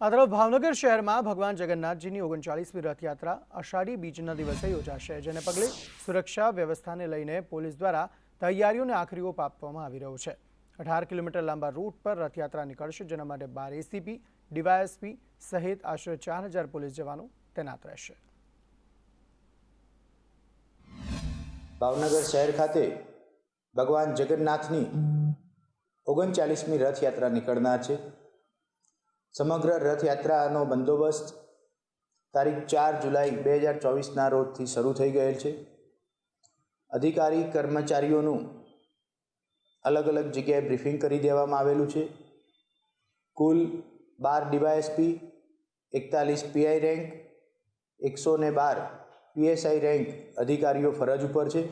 આ તરફ ભાવનગર શહેરમાં ભગવાન જગન્નાથજીની ઓગણચાળીસમી રથયાત્રા અષાઢી બીજના દિવસે યોજાશે, જેને પગલે સુરક્ષા વ્યવસ્થાને લઈને પોલીસ દ્વારા તૈયારીઓને આખરી ઓપ આપવામાં આવી રહ્યો છે. અઢાર કિલોમીટર લાંબા રૂટ પર રથયાત્રા નીકળશે, જેના માટે બાર એસીપી ડીવાયએસપી સહિત આશરે ચાર હજાર પોલીસ જવાનો તૈનાત રહેશે. ભાવનગર શહેર ખાતે ભગવાન જગન્નાથની ઓગણચાલીસમી રથયાત્રા નીકળનાર છે. સમગ્ર રથયાત્રાનો બંદોબસ્ત તારીખ ચાર જુલાઈ બે હજાર ચોવીસના રોજથી શરૂ થઈ ગયેલ છે. અધિકારી કર્મચારીઓનું અલગ અલગ જગ્યાએ બ્રિફિંગ કરી દેવામાં આવેલું છે. કુલ બાર ડીવાયએસપી, એકતાલીસ પીઆઈ રેન્ક, એકસો ને બાર પીએસઆઈ રેન્ક અધિકારીઓ ફરજ ઉપર છે.